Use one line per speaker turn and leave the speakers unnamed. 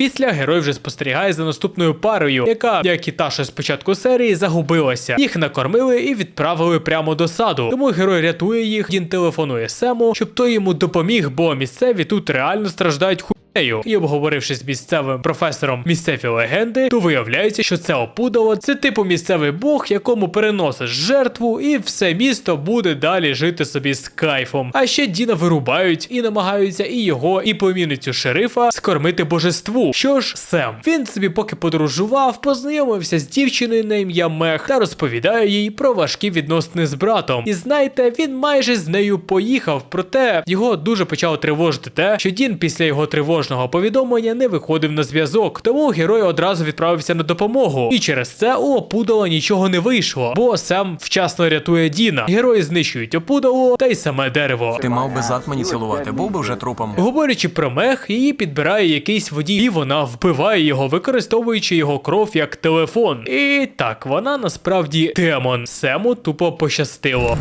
Після герой вже спостерігає за наступною парою, яка, як і та, що з початку серії, загубилася. Їх накормили і відправили прямо до саду. Тому герой рятує їх, він телефонує Сему, щоб той йому допоміг, бо місцеві тут реально страждають ху. Нею. І обговоривши з місцевим професором місцеві легенди, то виявляється, що це опудало це типу місцевий бог, якому переносиш жертву, і все місто буде далі жити собі з кайфом. А ще Діна вирубають і намагаються і його, і помінницю шерифа скормити божеству. Що ж, Сем, він собі поки подорожував, познайомився з дівчиною на ім'я Мех та розповідає їй про важкі відносини з братом. І знаєте, він майже з нею поїхав, проте його дуже почало тривожити те, що Дін після його тривожного повідомлення не виходив на зв'язок. Тому герой одразу відправився на допомогу. І через це у опудала нічого не вийшло, бо Сем вчасно рятує Діна. Герої знищують опудало та й саме дерево.
Ти мав би зад мені цілувати, був би вже трупом.
Говорячи про мех, її підбирає якийсь водій, і вона вбиває його, використовуючи його кров як телефон. І так, вона насправді демон. Сему тупо пощастило.